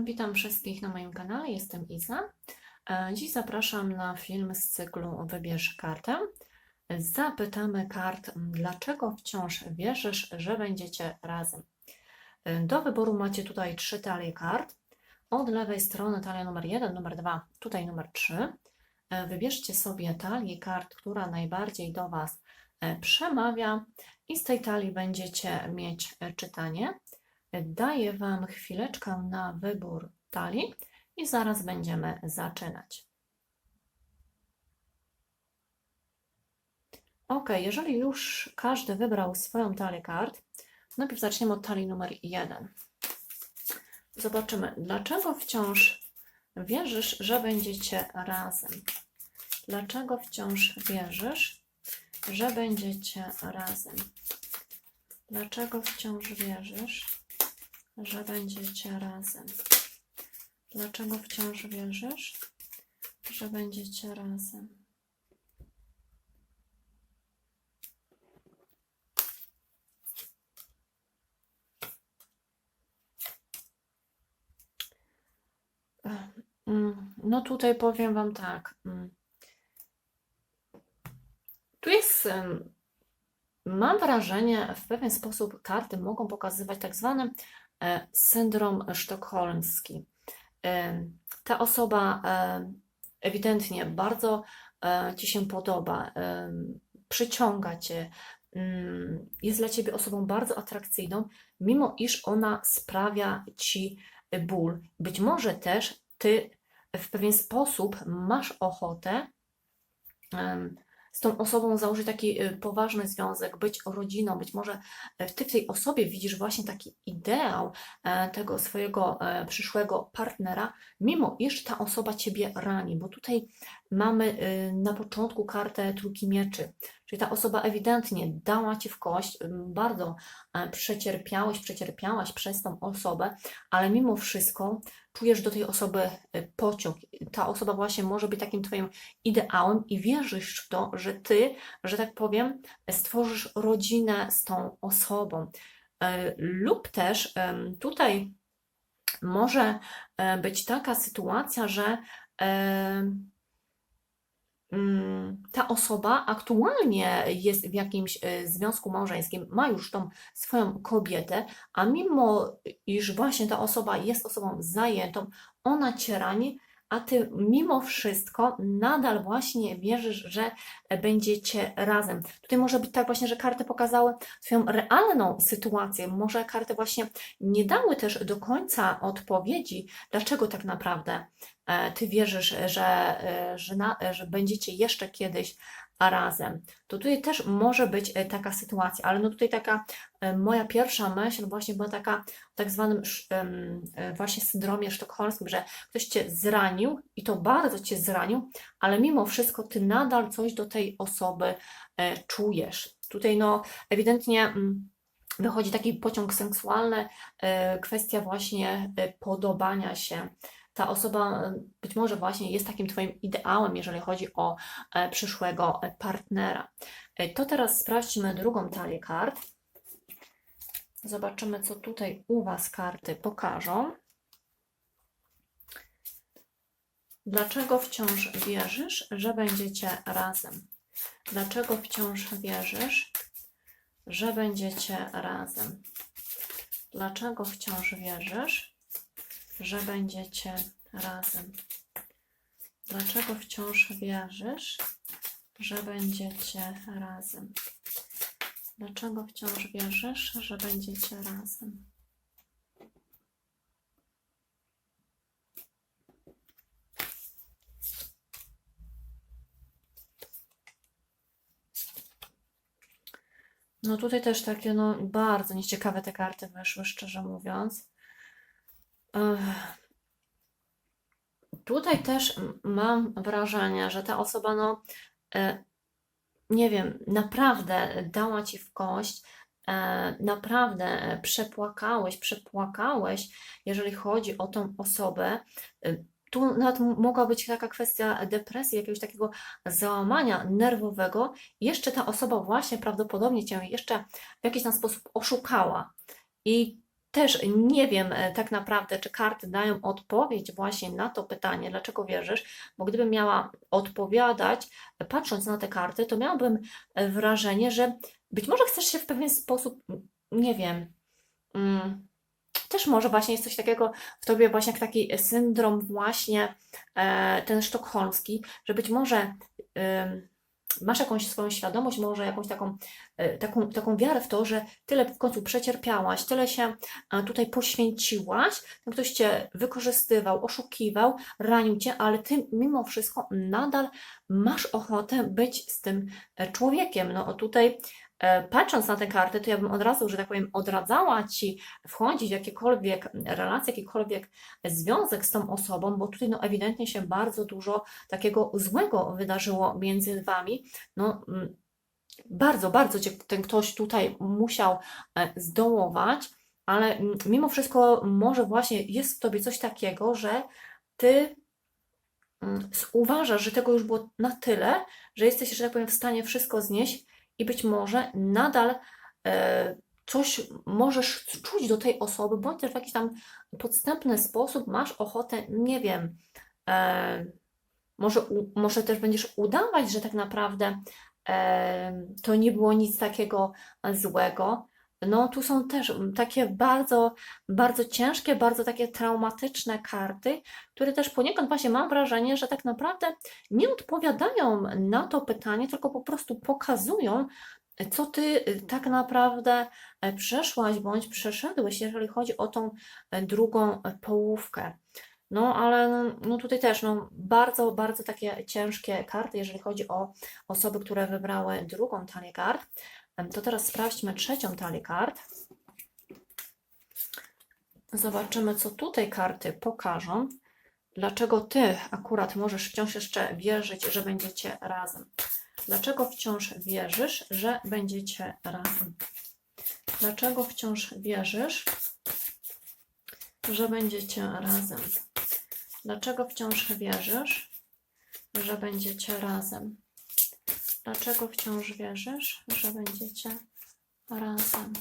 Witam wszystkich na moim kanale, jestem Iza. E, Dziś zapraszam na film z cyklu Wybierz kartę. Zapytamy kart, dlaczego wciąż wierzysz, że będziecie razem. E, Do wyboru macie tutaj trzy talie kart. Od lewej strony talia numer 1, numer 2, tutaj numer 3. E, Wybierzcie sobie talię kart, która najbardziej do Was przemawia i z tej talii będziecie mieć czytanie. Daję Wam chwileczkę na wybór talii i zaraz będziemy zaczynać. Ok, jeżeli już każdy wybrał swoją talię kart, najpierw zaczniemy od talii numer 1. Zobaczymy, dlaczego wciąż wierzysz, że będziecie razem. Dlaczego wciąż wierzysz, że będziecie razem? Dlaczego wciąż wierzysz, że będziecie razem? Dlaczego wciąż wierzysz, że będziecie razem? Mm, No tutaj powiem Wam tak. mm. Tu jest, mam wrażenie, w pewien sposób karty mogą pokazywać tak zwany e, syndrom sztokholmski. Em, Ta osoba em, ewidentnie bardzo e, Ci się podoba, przyciąga Cię, mm, jest dla Ciebie osobą bardzo atrakcyjną, mimo iż ona sprawia Ci ból. Być może też Ty w pewien sposób masz ochotę z tą osobą założyć taki y, poważny związek, być rodziną. Być może e, Ty w tej osobie widzisz właśnie taki ideał e, tego swojego e, przyszłego partnera, mimo iż ta osoba Ciebie rani, bo tutaj mamy y, na początku kartę trójki mieczy, czyli ta osoba ewidentnie dała Ci w kość, bardzo e, przecierpiałeś, przecierpiałaś przez tą osobę, ale mimo wszystko czujesz do tej osoby y, pociąg. Ta osoba właśnie może być takim Twoim ideałem i wierzysz w to, że Ty, że tak powiem, stworzysz rodzinę z tą osobą. E, Lub też tutaj może e, być taka sytuacja, że ta osoba aktualnie jest w jakimś e, związku małżeńskim, ma już tą swoją kobietę, a mimo iż właśnie ta osoba jest osobą zajętą, ona cię a ty mimo wszystko nadal właśnie wierzysz, że będziecie razem. Tutaj może być tak właśnie, że karty pokazały Twoją realną sytuację. Może karty właśnie nie dały też do końca odpowiedzi, dlaczego tak naprawdę e, Ty wierzysz, że, e, że, na, że będziecie jeszcze kiedyś razem. To tutaj też może być e, taka sytuacja, ale no tutaj taka e, moja pierwsza myśl właśnie była taka o tak zwanym e, właśnie syndromie sztokholmskim, że ktoś Cię zranił i to bardzo Cię zranił, ale mimo wszystko Ty nadal coś do tej osoby czujesz. Tutaj no ewidentnie mm, wychodzi taki pociąg seksualny, kwestia właśnie podobania się. Ta osoba być może właśnie jest takim Twoim ideałem, jeżeli chodzi o e, przyszłego e, partnera. E, To teraz sprawdźmy drugą talię kart. Zobaczymy, co tutaj u Was karty pokażą. Dlaczego wciąż wierzysz, że będziecie razem? Dlaczego wciąż wierzysz, że będziecie razem? Dlaczego wciąż wierzysz, że będziecie razem? Dlaczego wciąż wierzysz, że będziecie razem? Dlaczego wciąż wierzysz, że będziecie razem? No tutaj też takie, no bardzo nieciekawe te karty wyszły, szczerze mówiąc. Tutaj też mam wrażenie, że ta osoba, no, e, nie wiem, naprawdę dała ci w kość, e, naprawdę przepłakałeś, przepłakałeś, jeżeli chodzi o tą osobę. E, Tu nawet mogła być taka kwestia depresji, jakiegoś takiego załamania nerwowego. Jeszcze ta osoba właśnie prawdopodobnie cię jeszcze w jakiś tam sposób oszukała. I też nie wiem e, tak naprawdę, czy karty dają odpowiedź właśnie na to pytanie, dlaczego wierzysz, bo gdybym miała odpowiadać, patrząc na te karty, to miałabym e, wrażenie, że być może chcesz się w pewien sposób, nie wiem, mm, też może właśnie jest coś takiego w tobie, właśnie jak taki syndrom właśnie e, ten sztokholmski, że być może masz jakąś swoją świadomość, może jakąś taką, e, taką, taką wiarę w to, że tyle w końcu przecierpiałaś, tyle się e, tutaj poświęciłaś, ten ktoś cię wykorzystywał, oszukiwał, ranił cię, ale ty mimo wszystko nadal masz ochotę być z tym e, człowiekiem. No tutaj patrząc na te karty, to ja bym od razu, że tak powiem, odradzała ci wchodzić w jakiekolwiek relacje, jakikolwiek związek z tą osobą, bo tutaj no ewidentnie się bardzo dużo takiego złego wydarzyło między wami. No, mm, bardzo, bardzo cię ten ktoś tutaj musiał e, zdołować, ale mm, mimo wszystko może właśnie jest w tobie coś takiego, że ty mm, uważasz, że tego już było na tyle, że jesteś, że tak powiem, w stanie wszystko znieść i być może nadal e, coś możesz czuć do tej osoby, bądź też w jakiś tam podstępny sposób masz ochotę, nie wiem, e, może, może też będziesz udawać, że tak naprawdę e, to nie było nic takiego złego. No, tu są też mm, takie bardzo, bardzo ciężkie, bardzo takie traumatyczne karty, które też poniekąd właśnie mam wrażenie, że tak naprawdę nie odpowiadają na to pytanie, tylko po prostu pokazują, co ty y, tak naprawdę e, przeszłaś bądź przeszedłeś, jeżeli chodzi o tą e, drugą e, połówkę. No, ale no, no tutaj też no, bardzo, bardzo takie ciężkie karty, jeżeli chodzi o osoby, które wybrały drugą talię kart. To teraz sprawdźmy trzecią talię kart. Zobaczymy, co tutaj karty pokażą. Dlaczego ty akurat możesz wciąż jeszcze wierzyć, że będziecie razem? Dlaczego wciąż wierzysz, że będziecie razem? Dlaczego wciąż wierzysz, że będziecie razem? Dlaczego wciąż wierzysz, że będziecie razem? Dlaczego wciąż wierzysz, że będziecie razem?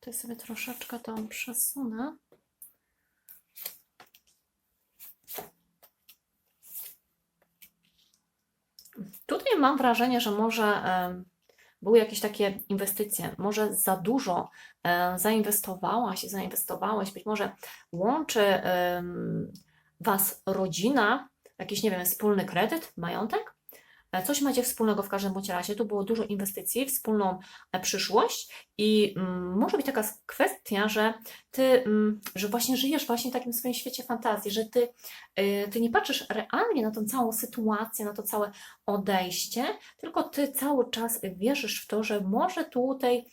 Tutaj sobie troszeczkę to przesunę. Tutaj mam wrażenie, że może były jakieś takie inwestycje, może za dużo e, zainwestowałaś, zainwestowałeś, być może łączy Was rodzina, jakiś, nie wiem, wspólny kredyt, majątek? E, Coś macie wspólnego w każdym bądź razie. Tu było dużo inwestycji, wspólną e, przyszłość i mm, może być taka kwestia, że ty, mm, że właśnie żyjesz właśnie w takim swoim świecie fantazji, że ty, y, ty nie patrzysz realnie na tą całą sytuację, na to całe odejście, tylko ty cały czas wierzysz w to, że może tutaj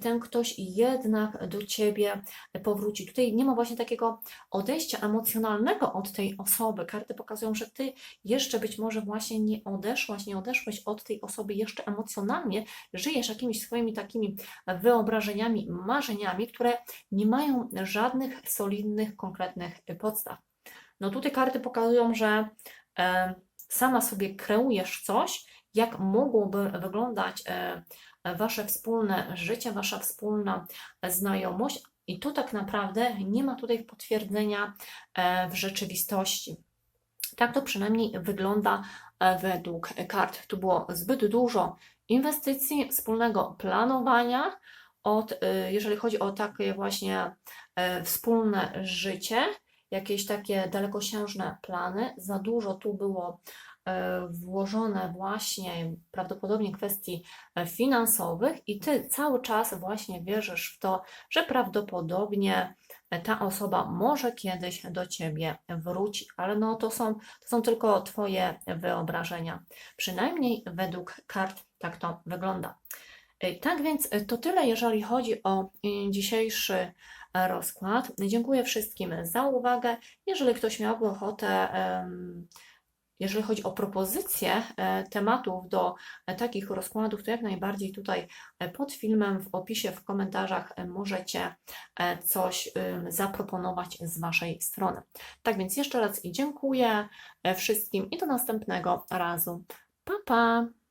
ten ktoś jednak do ciebie powróci. Tutaj nie ma właśnie takiego odejścia emocjonalnego od tej osoby. Karty pokazują, że ty jeszcze być może właśnie nie odeszłaś, nie odeszłeś od tej osoby jeszcze emocjonalnie, żyjesz jakimiś swoimi takimi wyobrażeniami, marzeniami, które nie mają żadnych solidnych, konkretnych podstaw. No tutaj karty pokazują, że e, sama sobie kreujesz coś, jak mogłoby wyglądać e, wasze wspólne życie, wasza wspólna znajomość, i to tak naprawdę nie ma tutaj potwierdzenia e, w rzeczywistości. Tak to przynajmniej wygląda e, według kart. Tu było zbyt dużo inwestycji, wspólnego planowania, od, jeżeli chodzi o takie właśnie wspólne życie, jakieś takie dalekosiężne plany. Za dużo tu było włożone właśnie prawdopodobnie kwestii e, finansowych i ty cały czas właśnie wierzysz w to, że prawdopodobnie e, ta osoba może kiedyś do ciebie wróci, ale no to są, to są tylko twoje wyobrażenia. Przynajmniej według kart tak to wygląda. E, Tak więc e, to tyle, jeżeli chodzi o e, dzisiejszy e, rozkład. Dziękuję wszystkim za uwagę. Jeżeli ktoś miałby ochotę, jeżeli chodzi o propozycje e, tematów do e, takich rozkładów, to jak najbardziej tutaj e, pod filmem, w opisie, w komentarzach możecie coś zaproponować z Waszej strony. Tak więc jeszcze raz dziękuję wszystkim i do następnego razu. Pa, pa!